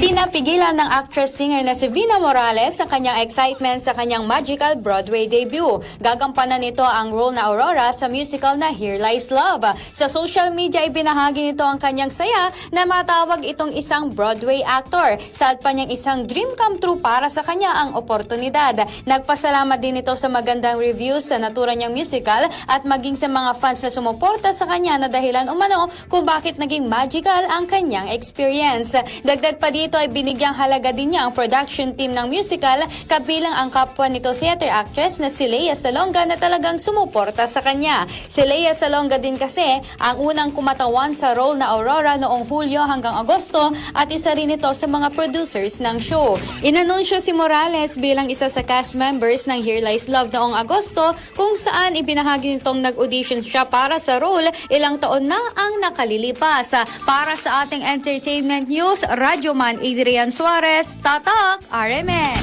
Hindi napigilan ng actress-singer na si Vina Morales sa kanyang excitement sa kanyang magical Broadway debut. Gagampanan nito ang role na Aurora sa musical na Here Lies Love. Sa social media, ibinahagi nito ang kanyang saya na matawag itong isang Broadway actor. Saad pa niyang isang dream come true para sa kanya ang oportunidad. Nagpasalamat din ito sa magandang reviews sa natura niyang musical at maging sa mga fans na sumuporta sa kanya na dahilan umano kung bakit naging magical ang kanyang experience. Dagdag pa dito ay binigyang halaga din niya ang production team ng musical kabilang ang kapwa nito theater actress na si Lea Salonga na talagang sumuporta sa kanya. Si Lea Salonga din kasi ang unang kumatawan sa role na Aurora noong Hulyo hanggang Agosto at isa rin ito sa mga producers ng show. Inanunsyo si Morales bilang isa sa cast members ng Here Lies Love noong Agosto kung saan ibinahagi nitong nag-audition siya para sa role ilang taon na ang nakalilipas. Para sa ating entertainment news, Radyoman Adrian Suarez, Tatak, RMN.